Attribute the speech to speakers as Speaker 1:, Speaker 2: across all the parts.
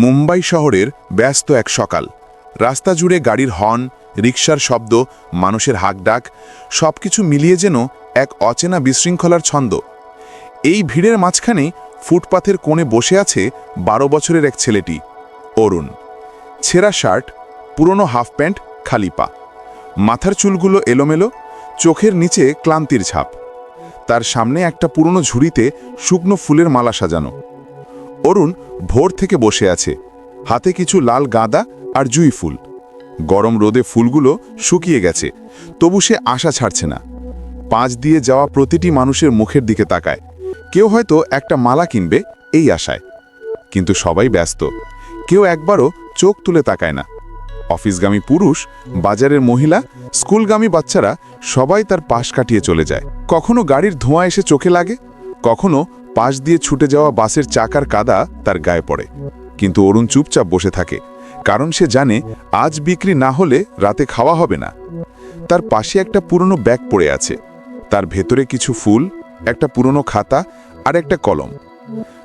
Speaker 1: মুম্বাই শহরের ব্যস্ত এক সকাল। রাস্তা জুড়ে গাড়ির হর্ন, রিকশার শব্দ, মানুষের হাকডাক, সবকিছু মিলিয়ে যেন এক অচেনা বিশৃঙ্খলার ছন্দ। এই ভিড়ের মাঝখানে ফুটপাথের কোণে বসে আছে বারো বছরের এক ছেলেটি, অরুণ। ছেঁড়া শার্ট, পুরনো হাফ প্যান্ট, খালি পা। মাথার চুলগুলো এলোমেলো, চোখের নিচে ক্লান্তির ছাপ তার সামনে একটা পুরনো ঝুড়িতে শুকনো ফুলের মালা সাজানো। অরুণ ভোর থেকে বসে আছে। হাতে কিছু লাল গাঁদা আর জুই ফুল। গরম রোদে ফুলগুলো শুকিয়ে গেছে, তবু সে আশা ছাড়ছে না। পাঁচ দিয়ে যাওয়া প্রতিটি মানুষের মুখের দিকে তাকায়। কেউ হয়তো একটা মালা কিনবে এই আশায়। কিন্তু সবাই ব্যস্ত। কেউ একবারও চোখ তুলে তাকায় না। অফিসগামী পুরুষ, বাজারের মহিলা, স্কুলগামী বাচ্চারা সবাই তার পাশ কাটিয়ে চলে যায়। কখনো গাড়ির ধোঁয়া এসে চোখে লাগে, কখনো পাশ দিয়ে ছুটে যাওয়া বাসের চাকার কাদা তার গায়ে পড়ে। কিন্তু অরুণ চুপচাপ বসে থাকে, কারণ সে জানে আজ বিক্রি না হলে রাতে খাওয়া হবে না। তার পাশে একটা পুরনো ব্যাগ পড়ে আছে। তার ভেতরে কিছু ফুল, একটা পুরনো খাতা আর একটা কলম।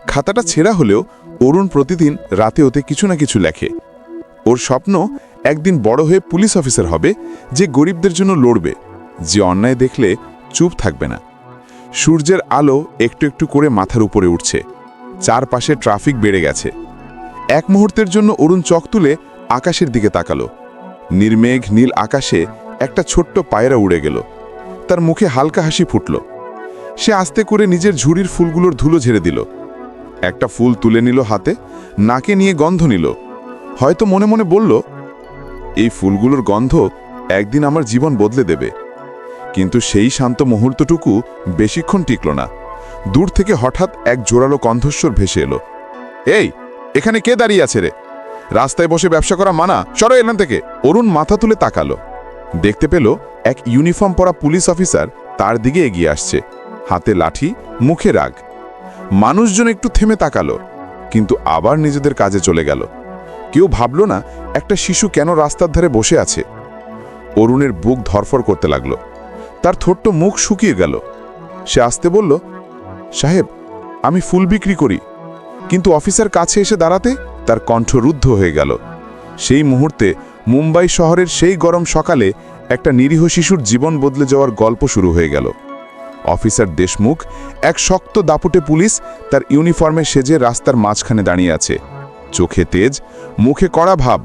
Speaker 1: খাতাটা ছেঁড়া হলেও অরুণ প্রতিদিন রাতে ওতে কিছু না কিছু লেখে। ওর স্বপ্ন একদিন বড় হয়ে পুলিশ অফিসার হবে, যে গরিবদের জন্য লড়বে, যে অন্যায় দেখলে চুপ থাকবে না। সূর্যের আলো একটু একটু করে মাথার উপরে উঠছে। চারপাশে ট্রাফিক বেড়ে গেছে। এক মুহূর্তের জন্য অরুণ চক তুলে আকাশের দিকে তাকালো। নির্মেঘ নীল আকাশে একটা ছোট্ট পায়রা উড়ে গেল। তার মুখে হালকা হাসি ফুটল। সে আস্তে করে নিজের ঝুড়ির ফুলগুলোর ধুলো ঝেড়ে দিল। একটা ফুল তুলে নিল হাতে, নাকে নিয়ে গন্ধ নিল। হয়তো মনে মনে বলল, এই ফুলগুলোর গন্ধ একদিন আমার জীবন বদলে দেবে। কিন্তু সেই শান্ত মুহূর্তটুকু বেশিক্ষণ টিকল না। দূর থেকে হঠাৎ এক জোরালো কণ্ঠস্বর ভেসে এলো। এই, এখানে কে দাঁড়িয়ে আছে রে? রাস্তায় বসে ব্যবসা করা মানা? সরো এখান থেকে। অরুণ মাথা তুলে তাকালো। দেখতে পেল এক ইউনিফর্ম পরা পুলিশ অফিসার তার দিকে এগিয়ে আসছে। হাতে লাঠি, মুখে রাগ। মানুষজন একটু থেমে তাকালো, কিন্তু আবার নিজেদের কাজে চলে গেল। কেউ ভাবল না, একটা শিশু কেন রাস্তার ধারে বসে আছে? অরুণের বুক ধরফর করতে লাগল। তার ছোট্ট মুখ শুকিয়ে গেল। সে আসতে বলল, সাহেব, আমি ফুল বিক্রি করি। কিন্তু অফিসার কাছে এসে দাঁড়াতে তার কণ্ঠ রুদ্ধ হয়ে গেল। সেই মুহূর্তে মুম্বাই শহরের সেই গরম সকালে একটা নিরীহ শিশুর জীবন বদলে যাওয়ার গল্প শুরু হয়ে গেল। অফিসার দেশমুখ এক শক্ত দাপুটে পুলিশ তার ইউনিফর্মে সেজে রাস্তার মাঝখানে দাঁড়িয়ে আছে। চোখে তেজ, মুখে কড়া ভাব।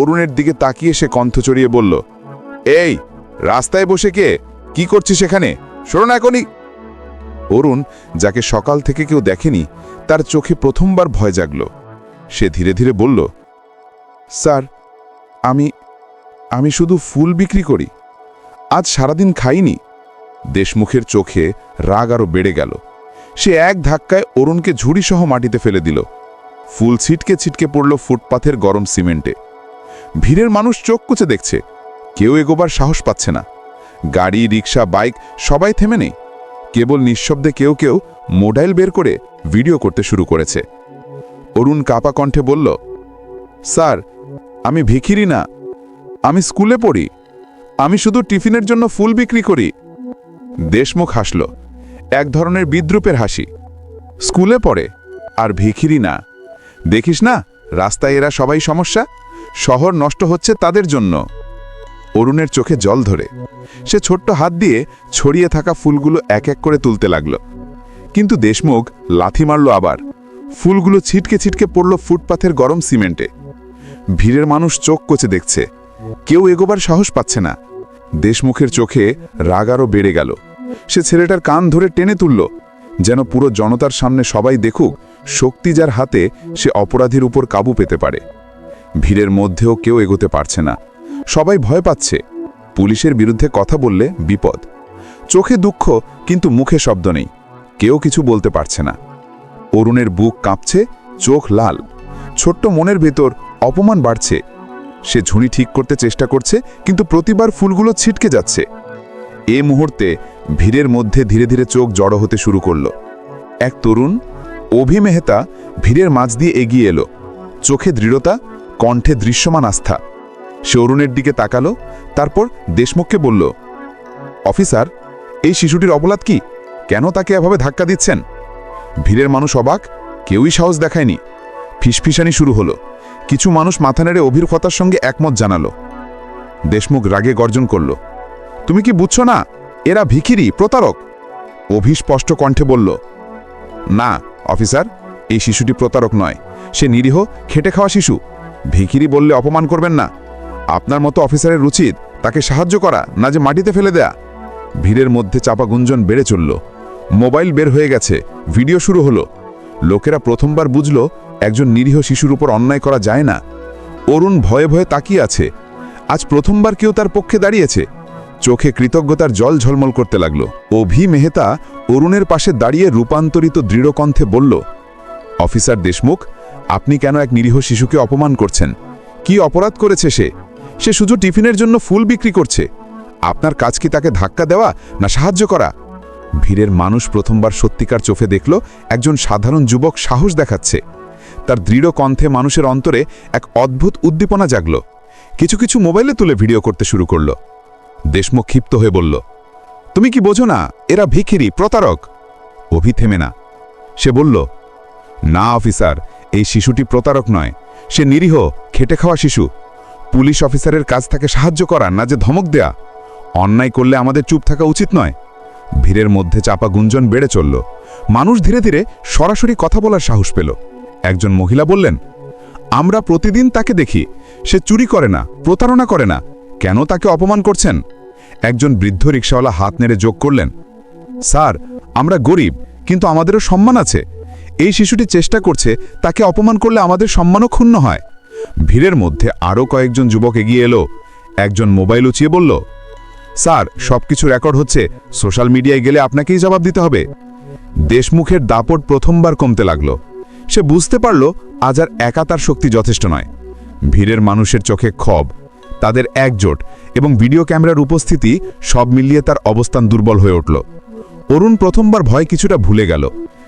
Speaker 1: অরুণের দিকে তাকিয়ে সে কণ্ঠ চড়িয়ে বলল, এই রাস্তায় বসে কে? কি করছিস সেখানে শোনো না এখনই। অরুণ, যাকে সকাল থেকে কেউ দেখেনি, তার চোখে প্রথমবার ভয় জাগল। সে ধীরে ধীরে বলল, স্যার, আমি আমি শুধু ফুল বিক্রি করি। আজ সারাদিন খাইনি। দেশমুখের চোখে রাগ আরও বেড়ে গেল। সে এক ধাক্কায় অরুণকে ঝুড়িসহ মাটিতে ফেলে দিল। ফুল ছিটকে ছিটকে পড়ল ফুটপাথের গরম সিমেন্টে। ভিড়ের মানুষ চোখ কুচে দেখছে। কেউ এগোবার সাহস পাচ্ছে না। গাড়ি, রিক্সা, বাইক সবাই থেমে নেই। কেবল নিঃশব্দে কেউ কেউ মোবাইল বের করে ভিডিও করতে শুরু করেছে। অরুণ কাপা কণ্ঠে বলল, স্যার, আমি ভিখিরি না। আমি স্কুলে পড়ি। আমি শুধু টিফিনের জন্য ফুল বিক্রি করি। দেশমুখ হাসল। এক ধরনের বিদ্রুপের হাসি। স্কুলে পড়ে, আর ভিখিরি না। দেখিস না, রাস্তায় এরা সবাই সমস্যা। শহর নষ্ট হচ্ছে তাদের জন্য। অরুণের চোখে জল ধরে। সে ছোট্ট হাত দিয়ে ছড়িয়ে থাকা ফুলগুলো এক এক করে তুলতে লাগল। কিন্তু দেশমুখ লাথি মারল আবার। ফুলগুলো ছিটকে ছিটকে পড়ল ফুটপাথের গরম সিমেন্টে। ভিড়ের মানুষ চোখ কচে দেখছে। কেউ এগোবার সাহস পাচ্ছে না। দেশমুখের চোখে রাগ আরও বেড়ে গেল। সে ছেলেটার কান ধরে টেনে তুলল, যেন পুরো জনতার সামনে সবাই দেখুক শক্তি যার হাতে সে অপরাধীর উপর কাবু পেতে পারে। ভিড়ের মধ্যেও কেউ এগোতে পারছে না। সবাই ভয় পাচ্ছে। পুলিশের বিরুদ্ধে কথা বললে বিপদ। চোখে দুঃখ, কিন্তু মুখে শব্দ নেই। কেউ কিছু বলতে পারছে না। অরুণের বুক কাঁপছে, চোখ লাল। ছোট্ট মনের ভেতর অপমান বাড়ছে। সে ঝুড়ি ঠিক করতে চেষ্টা করছে, কিন্তু প্রতিবার ফুলগুলো ছিটকে যাচ্ছে। এ মুহূর্তে ভিড়ের মধ্যে ধীরে ধীরে চোখ জড়ো হতে শুরু করল। এক তরুণ, অভি মেহতা, ভিড়ের মাঝ দিয়ে এগিয়ে এলো। চোখে দৃঢ়তা, কণ্ঠে দৃশ্যমান আস্থা। সে অরুণের দিকে তাকালো, তারপর দেশমুখকে বলল, অফিসার, এই শিশুটির অপরাধ কি? কেন তাকে এভাবে ধাক্কা দিচ্ছেন? ভিড়ের মানুষ অবাক, কেউই সাহস দেখায়নি। ফিসফিসানি শুরু হলো। কিছু মানুষ মাথা নেড়ে অভির কথার সঙ্গে একমত জানালো। দেশমুখ রাগে গর্জন করল, তুমি কি বুঝছ না? এরা ভিখিরি, প্রতারক? অভি স্পষ্ট কণ্ঠে বলল, না, অফিসার, এই শিশুটি প্রতারক নয়। সে নিরীহ খেটে খাওয়া শিশু। ভিখিরি বললে অপমান করবেন না। আপনার মতো অফিসারের উচিত তাকে সাহায্য করা, না যে মাটিতে ফেলে দেয়া। ভিড়ের মধ্যে চাপা গুঞ্জন বেড়ে চলল। মোবাইল বের হয়ে গেছে, ভিডিও শুরু হলো। লোকেরা প্রথমবার বুঝল, একজন নিরীহ শিশুর উপর অন্যায় করা যায় না। অরুণ ভয়ে ভয়ে তাকিয়ে আছে। আজ প্রথমবার কেউ তার পক্ষে দাঁড়িয়েছে। চোখে কৃতজ্ঞতার জল ঝলমল করতে লাগল। অভি মেহতা অরুণের পাশে দাঁড়িয়ে রূপান্তরিত দৃঢ়কণ্ঠে বলল, অফিসার দেশমুখ, আপনি কেন এক নিরীহ শিশুকে অপমান করছেন? কি অপরাধ করেছে সে? সে শুধু টিফিনের জন্য ফুল বিক্রি করছে। আপনার কাজ কি তাকে ধাক্কা দেওয়া না সাহায্য করা? ভিড়ের মানুষ প্রথমবার সত্যিকার চোখে দেখল, একজন সাধারণ যুবক সাহস দেখাচ্ছে। তার দৃঢ় কণ্ঠে মানুষের অন্তরে এক অদ্ভুত উদ্দীপনা জাগল। কিছু কিছু মোবাইলে তুলে ভিডিও করতে শুরু করল। দেশমুখ ক্ষিপ্ত হয়ে বলল, তুমি কি বোঝো না, এরা ভিখিরি, প্রতারক? অভি থেমে না। সে বলল, না, অফিসার, এই শিশুটি প্রতারক নয়। সে নিরীহ, খেটে খাওয়া শিশু। পুলিশ অফিসারের কাজ তাকে সাহায্য করা না যে ধমক দেয়া? অন্যায় করলে আমাদের চুপ থাকা উচিত নয়। ভিড়ের মধ্যে চাপা গুঞ্জন বেড়ে চলল। মানুষ ধীরে ধীরে সরাসরি কথা বলার সাহস পেল। একজন মহিলা বললেন, আমরা প্রতিদিন তাকে দেখি। সে চুরি করে না, প্রতারণা করে না। কেন তাকে অপমান করছেন? একজন বৃদ্ধ রিক্সাওয়ালা হাত নেড়ে যোগ করলেন, স্যার, আমরা গরিব, কিন্তু আমাদেরও সম্মান আছে। এই শিশুটি চেষ্টা করছে তাকে অপমান করলে আমাদের সম্মানও ক্ষুণ্ণ হয়। ভিড়ের মধ্যে আরও কয়েকজন যুবক এগিয়ে এলো। একজন মোবাইল উঁচিয়ে বলল, স্যার, সবকিছু রেকর্ড হচ্ছে। সোশ্যাল মিডিয়ায় গেলে আপনাকেই জবাব দিতে হবে। দেশমুখের দাপট প্রথমবার কমতে লাগল। সে বুঝতে পারল, আজ আর একা তার শক্তি যথেষ্ট নয়। ভিড়ের মানুষের চোখে ক্ষোভ, তাদের একজোট এবং ভিডিও ক্যামেরার উপস্থিতি সব মিলিয়ে তার অবস্থান দুর্বল হয়ে উঠল। অরুণ প্রথমবার ভয় কিছুটা ভুলে গেল।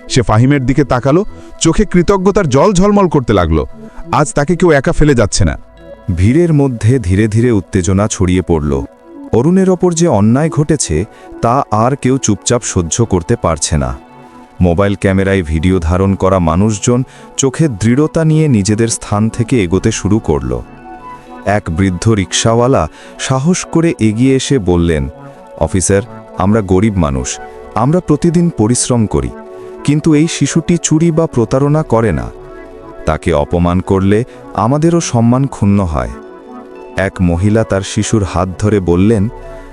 Speaker 1: সে ফাহিমের দিকে তাকালো, চোখে কৃতজ্ঞতার জল ঝলমল করতে লাগল। আজ তাকে কেউ একা ফেলে যাচ্ছে না।
Speaker 2: ভিড়ের মধ্যে ধীরে ধীরে উত্তেজনা ছড়িয়ে পড়ল। অরুণের ওপর যে অন্যায় ঘটেছে, তা আর কেউ চুপচাপ সহ্য করতে পারছে না। মোবাইল ক্যামেরায় ভিডিও ধারণ করা মানুষজন চোখের দৃঢ়তা নিয়ে নিজেদের স্থান থেকে এগোতে শুরু করল। এক বৃদ্ধ রিক্সাওয়ালা সাহস করে এগিয়ে এসে বললেন, অফিসার, আমরা গরিব মানুষ। আমরা প্রতিদিন পরিশ্রম করি। কিন্তু এই শিশুটি চুরি বা প্রতারণা করে না। তাকে অপমান করলে আমাদেরও সম্মান ক্ষুণ্ণ হয়। এক মহিলা তার শিশুর হাত ধরে বললেন,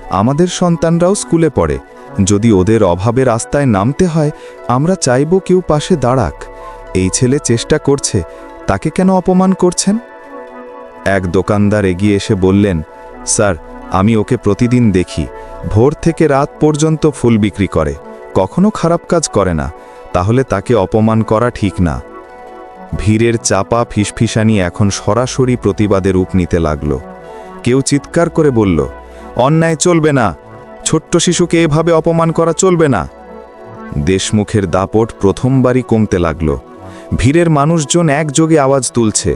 Speaker 2: আমাদের সন্তানরাও স্কুলে পড়ে। যদি ওদের অভাবে রাস্তায় নামতে হয়, আমরা চাইব কেউ পাশে দাঁড়াক। এই ছেলে চেষ্টা করছে, তাকে কেন অপমান করছেন? এক দোকানদার এগিয়ে এসে বললেন, স্যার, আমি ওকে প্রতিদিন দেখি। ভোর থেকে রাত পর্যন্ত ফুল বিক্রি করে। কখনো খারাপ কাজ করে না। তাহলে তাকে অপমান করা ঠিক না। ভিড়ের চাপা ফিসফিসানি এখন সরাসরি প্রতিবাদে রূপ নিতে লাগল। কেউ চিৎকার করে বলল, অন্যায় চলবে না। ছোট্ট শিশুকে এভাবে অপমান করা চলবে না। দেশমুখের দাপট প্রথমবারই কমতে লাগল। ভিড়ের মানুষজন একযোগে আওয়াজ তুলছে।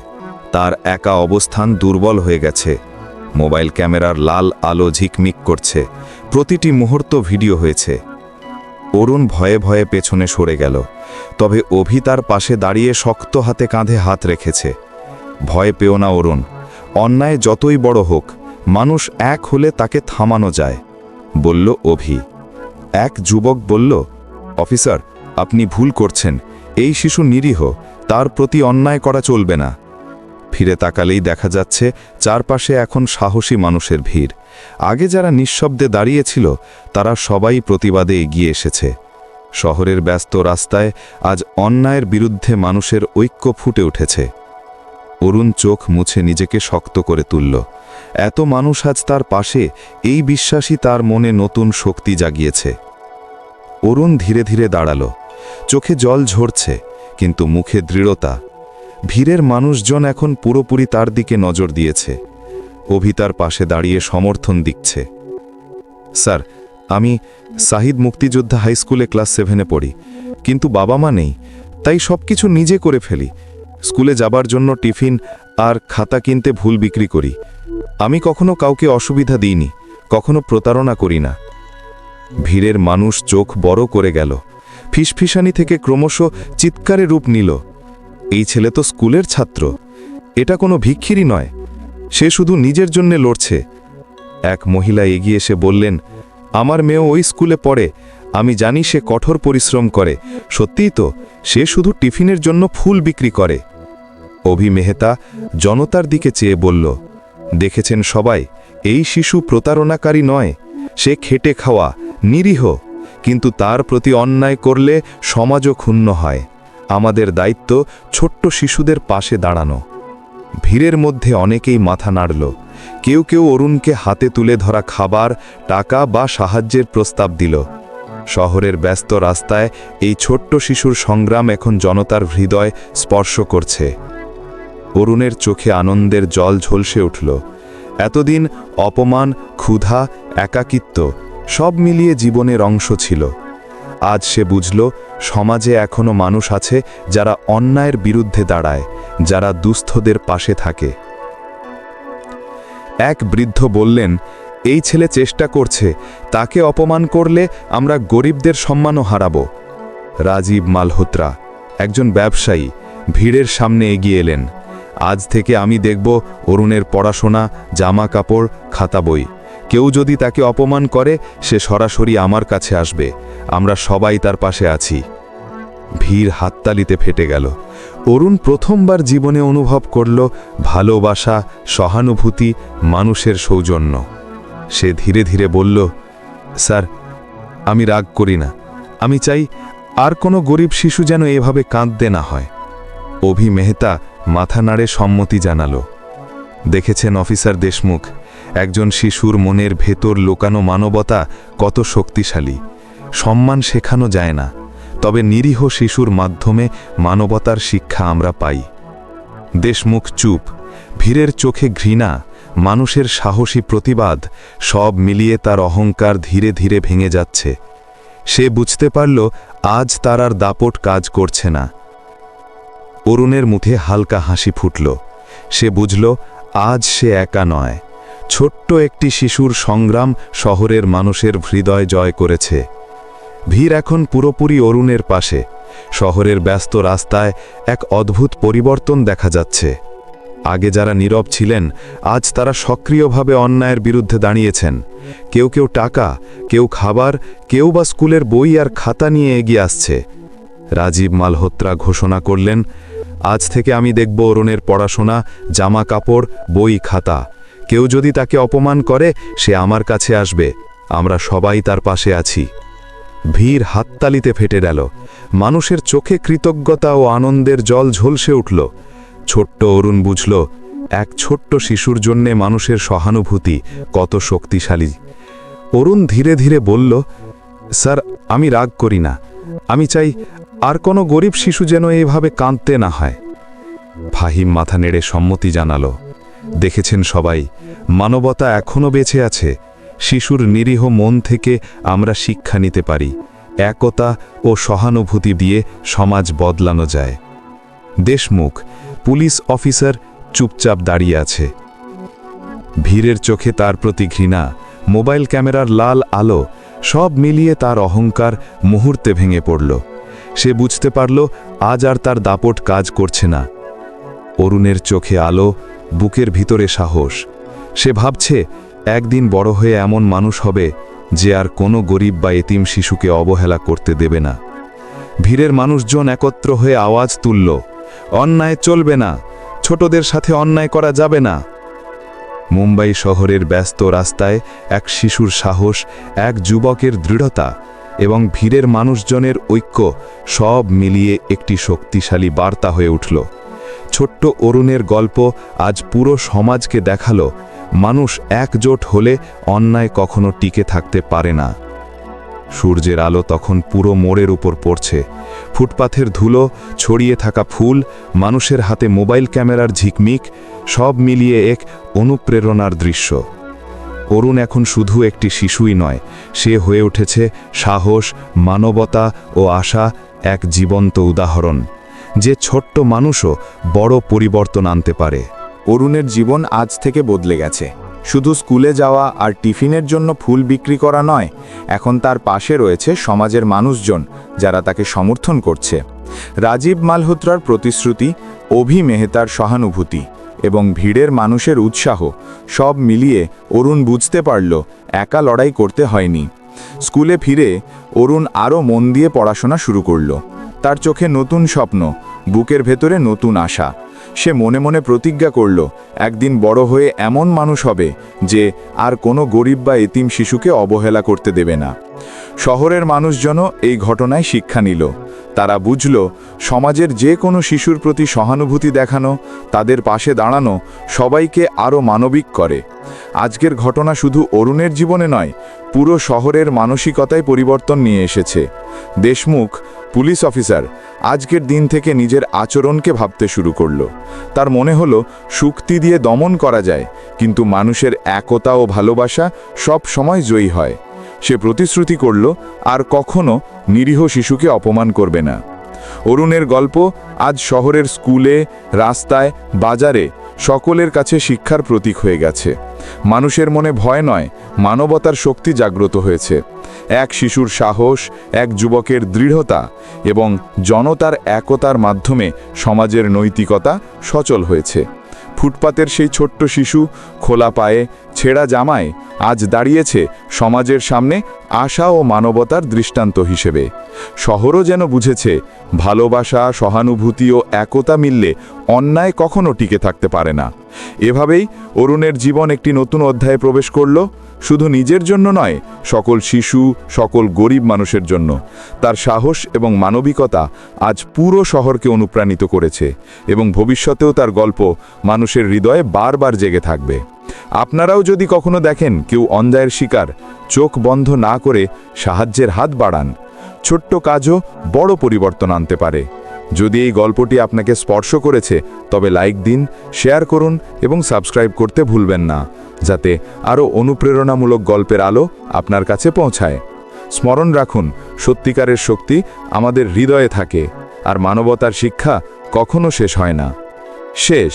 Speaker 2: তার একা অবস্থান দুর্বল হয়ে গেছে। মোবাইল ক্যামেরার লাল আলো ঝিকমিক করছে। প্রতিটি মুহূর্ত ভিডিও হয়েছে। অরুণ ভয়ে ভয়ে পেছনে সরে গেল। তবে অভি তার পাশে দাঁড়িয়ে শক্ত হাতে কাঁধে হাত রেখেছে। ভয় পেও না অরুণ। অন্যায় যতই বড় হোক, মানুষ এক হলে তাকে থামানো যায়, বলল অভি। এক যুবক বলল, অফিসার, আপনি ভুল করছেন। এই শিশু নিরীহ, তার প্রতি অন্যায় করা চলবে না। ফিরে তাকালেই দেখা যাচ্ছে চারপাশে এখন সাহসী মানুষের ভিড়। আগে যারা নিঃশব্দে দাঁড়িয়েছিল, তারা সবাই প্রতিবাদে এগিয়ে এসেছে। শহরের ব্যস্ত রাস্তায় আজ অন্যায়ের বিরুদ্ধে মানুষের ঐক্য ফুটে উঠেছে। অরুণ চোখ মুছে নিজেকে শক্ত করে তুলল। এত মানুষ আজ তার পাশে, এই বিশ্বাসই তার মনে নতুন শক্তি জাগিয়েছে। অরুণ ধীরে ধীরে দাঁড়াল। চোখে জল ঝরছে, কিন্তু মুখে দৃঢ়তা। ভিড়ের মানুষজন এখন পুরোপুরি তার দিকে নজর দিয়েছে। অভিতার পাশে দাঁড়িয়ে সমর্থন দিচ্ছে। স্যার, আমি সাহিদ মুক্তিযোদ্ধা হাই স্কুলে ক্লাস সেভেনে পড়ি, কিন্তু বাবা মা নেই, তাই সব কিছু নিজে করে ফেলি। স্কুলে যাবার জন্য টিফিন আর খাতা কিনতে ভুল বিক্রি করি। আমি কখনো কাউকে অসুবিধা দিইনি, কখনো প্রতারণা করি না। ভিড়ের মানুষ চোখ বড় করে গেল। ফিসফিসানি থেকে ক্রমশ চিৎকারে রূপ নিল। এই ছেলে তো স্কুলের ছাত্র। এটা কোনো ভিক্ষিরই নয়। সে শুধু নিজের জন্য লড়ছে। এক মহিলা এগিয়ে এসে বললেন, আমার মেয়েও ওই স্কুলে পড়ে। আমি জানি সে কঠোর পরিশ্রম করে। সত্যিই তো, সে শুধু টিফিনের জন্য ফুল বিক্রি করে। অভি মেহতা জনতার দিকে চেয়ে বলল, দেখেছেন সবাই, এই শিশু প্রতারণাকারী নয়। সে খেটে খাওয়া, নিরীহ। কিন্তু তার প্রতি অন্যায় করলে সমাজও ক্ষুণ্ণ হয়। আমাদের দায়িত্ব ছোট্ট শিশুদের পাশে দাঁড়ানো। ভিড়ের মধ্যে অনেকেই মাথা নাড়ল। কেউ কেউ অরুণকে হাতে তুলে ধরা খাবার, টাকা বা সাহায্যের প্রস্তাব দিল। শহরের ব্যস্ত রাস্তায় এই ছোট্ট শিশুর সংগ্রাম এখন জনতার হৃদয় স্পর্শ করছে। অরুণের চোখে আনন্দের জল ঝলসে উঠল। এতদিন অপমান, ক্ষুধা, একাকিত্ব সব মিলিয়ে জীবনের অংশ ছিল। আজ সে বুঝল, সমাজে এখনও মানুষ আছে যারা অন্যায়ের বিরুদ্ধে দাঁড়ায়, যারা দুস্থদের পাশে থাকে। এক বৃদ্ধ বললেন, এই ছেলে চেষ্টা করছে, তাকে অপমান করলে আমরা গরিবদের সম্মানও হারাব। রাজীব মালহোত্রা, একজন ব্যবসায়ী, ভিড়ের সামনে এগিয়ে এলেন। আজ থেকে আমি দেখব অরুণের পড়াশোনা জামা কাপড় খাতা বই। কেউ যদি তাকে অপমান করে, সে সরাসরি আমার কাছে আসবে। আমরা সবাই তার পাশে আছি। ভিড় হাততালিতে ফেটে গেল। অরুণ প্রথমবার জীবনে অনুভব করল ভালোবাসা, সহানুভূতি, মানুষের সৌজন্য। সে ধীরে ধীরে বলল, স্যার, আমি রাগ করি না। আমি চাই আর কোনো গরিব শিশু যেন এভাবে কাঁদতে না হয়। অভি মেহতা মাথা নাড়ে সম্মতি জানালো। দেখেছেন অফিসার দেশমুখ? একজন শিশুর মনের ভেতর লোকানো মানবতা কত শক্তিশালী। সম্মান শেখানো যায় না, তবে নিরীহ শিশুর মাধ্যমে মানবতার শিক্ষা আমরা পাই। দেশমুখ চুপ, ভিড়ের চোখে ঘৃণা, মানুষের সাহসী প্রতিবাদ, সব মিলিয়ে তার অহংকার ধীরে ধীরে ভেঙে যাচ্ছে। সে বুঝতে পারল, আজ তার আর দাপট কাজ করছে না। অরুণের মুখে হালকা হাসি ফুটল। সে বুঝল, আজ সে একা নয়। ছোট্ট একটি শিশুর সংগ্রাম শহরের মানুষের হৃদয় জয় করেছে। ভিড় এখন পুরোপুরি অরুণের পাশে। শহরের ব্যস্ত রাস্তায় এক অদ্ভুত পরিবর্তন দেখা যাচ্ছে। আগে যারা নীরব ছিলেন, আজ তারা সক্রিয়ভাবে অন্যায়ের বিরুদ্ধে দাঁড়িয়েছেন। কেউ কেউ টাকা, কেউ খাবার, কেউ বা স্কুলের বই আর খাতা নিয়ে এগিয়ে আসছে। রাজীব মালহোত্রা ঘোষণা করলেন, আজ থেকে আমি দেখব অরুণের পড়াশোনা, জামা কাপড়, বই, খাতা। কেউ যদি তাকে অপমান করে, সে আমার কাছে আসবে। আমরা সবাই তার পাশে আছি। ভিড় হাততালিতে ফেটে গেল। মানুষের চোখে কৃতজ্ঞতা ও আনন্দের জল ঝলসে উঠল। ছোট্ট অরুণ বুঝল, এক ছোট্ট শিশুর জন্যে মানুষের সহানুভূতি কত শক্তিশালী। অরুণ ধীরে ধীরে বলল, স্যার, আমি রাগ করি না। আমি চাই আর কোনো গরিব শিশু যেন এইভাবে কাঁদতে না হয়। ফাহিম মাথা নেড়ে সম্মতি জানালো। দেখেছেন সবাই, মানবতা এখনও বেঁচে আছে। শিশুর নিরীহ মন থেকে আমরা শিক্ষা নিতে পারি, একতা ও সহানুভূতি দিয়ে সমাজ বদলানো যায়। দেশমুখ, পুলিশ অফিসার চুপচাপ দাঁড়িয়ে আছে। ভিড়ের চোখে তার প্রতি ঘৃণা, মোবাইল ক্যামেরার লাল আলো, সব মিলিয়ে তার অহংকার মুহূর্তে ভেঙে পড়ল। সে বুঝতে পারল, আজ আর তার দাপট কাজ করছে না। অরুণের চোখে আলো, বুকের ভিতরে সাহস। সে ভাবছে একদিন বড় হয়ে এমন মানুষ হবে যে আর কোনো গরিব বা এতিম শিশুকে অবহেলা করতে দেবে না। ভিড়ের মানুষজন একত্র হয়ে আওয়াজ তুলল, অন্যায় চলবে না, ছোটদের সাথে অন্যায় করা যাবে না। মুম্বাই শহরের ব্যস্ত রাস্তায় এক শিশুর সাহস, এক যুবকের দৃঢ়তা এবং ভিড়ের মানুষজনের ঐক্য সব মিলিয়ে একটি শক্তিশালী বার্তা হয়ে উঠল। ছোট্ট অরুণের গল্প আজ পুরো সমাজকে দেখাল মানুষ একজোট হলে অন্যায় কখনো টিকে থাকতে পারে না। সূর্যের আলো তখন পুরো মোড়ের উপর পড়ছে। ফুটপাথের ধুলো, ছড়িয়ে থাকা ফুল, মানুষের হাতে মোবাইল ক্যামেরার ঝিকমিক, সব মিলিয়ে এক অনুপ্রেরণার দৃশ্য। অরুণ এখন শুধু একটি শিশুই নয়, সে হয়ে উঠেছে সাহস, মানবতা ও আশা, এক জীবন্ত উদাহরণ, যে ছোট্ট মানুষও বড় পরিবর্তন আনতে পারে।
Speaker 3: অরুণের জীবন আজ থেকে বদলে গেছে। শুধু স্কুলে যাওয়া আর টিফিনের জন্য ফুল বিক্রি করা নয়, এখন তার পাশে রয়েছে সমাজের মানুষজন যারা তাকে সমর্থন করছে।
Speaker 2: রাজীব মালহোত্রার প্রতিশ্রুতি, অভি মেহতার সহানুভূতি এবং ভিড়ের মানুষের উৎসাহ সব মিলিয়ে অরুণ বুঝতে পারল, একা লড়াই করতে হয়নি। স্কুলে ফিরে অরুণ আরও মন দিয়ে পড়াশোনা শুরু করল। তার চোখে নতুন স্বপ্ন, বুকের ভেতরে নতুন আশা। সে মনে মনে প্রতিজ্ঞা করল, একদিন বড় হয়ে এমন মানুষ হবে যে আর কোনো গরিব বা এতিম শিশুকে অবহেলা করতে দেবে না। শহরের মানুষজনও এই ঘটনায় শিক্ষা নিল। তারা বুঝল, সমাজের যে কোনো শিশুর প্রতি সহানুভূতি দেখানো, তাদের পাশে দাঁড়ানো সবাইকে আরও মানবিক করে। আজকের ঘটনা শুধু অরুণের জীবনে নয়, পুরো শহরের মানসিকতায় পরিবর্তন নিয়ে এসেছে। দেশমুখ, পুলিশ অফিসার, আজকের দিন থেকে নিজের আচরণকে ভাবতে শুরু করল। তার মনে হলো, শক্তি দিয়ে দমন করা যায়, কিন্তু মানুষের একতা ও ভালোবাসা সব সময় জয়ী হয়। সে প্রতিশ্রুতি করল, আর কখনো নিরীহ শিশুকে অপমান করবে না। অরুণের গল্প আজ শহরের স্কুলে, রাস্তায়, বাজারে সকলের কাছে শিক্ষার প্রতীক হয়ে গেছে। মানুষের মনে ভয় নয়, মানবতার শক্তি জাগ্রত হয়েছে। এক শিশুর সাহস, এক যুবকের দৃঢ়তা এবং জনতার একতার মাধ্যমে সমাজের নৈতিকতা সচল হয়েছে। ফুটপাতের সেই ছোট্ট শিশু খোলা পায়ে, ছেঁড়া জামায় আজ দাঁড়িয়েছে সমাজের সামনে আশা ও মানবতার দৃষ্টান্ত হিসেবে। শহরও যেন বুঝেছে, ভালোবাসা, সহানুভূতি ও একতা মিললে অন্যায় কখনো টিকে থাকতে পারে না। এভাবেই অরুণের জীবন একটি নতুন অধ্যায়ে প্রবেশ করল। শুধু নিজের জন্য নয়, সকল শিশু, সকল গরিব মানুষের জন্য। তার সাহস এবং মানবিকতা আজ পুরো শহরকে অনুপ্রাণিত করেছে এবং ভবিষ্যতেও তার গল্প মানুষের হৃদয়ে বারবার জেগে থাকবে। আপনারাও যদি কখনো দেখেন কেউ অন্যায়ের শিকার, চোখ বন্ধ না করে সাহায্যের হাত বাড়ান। ছোট্ট কাজও বড় পরিবর্তন আনতে পারে। যদি এই গল্পটি আপনাকে স্পর্শ করেছে, তবে লাইক দিন, শেয়ার করুন এবং সাবস্ক্রাইব করতে ভুলবেন না, যাতে আরও অনুপ্রেরণামূলক গল্পের আলো আপনার কাছে পৌঁছায়। স্মরণ রাখুন, সত্যিকারের শক্তি আমাদের হৃদয়ে থাকে, আর মানবতার শিক্ষা কখনো শেষ হয় না। শেষ।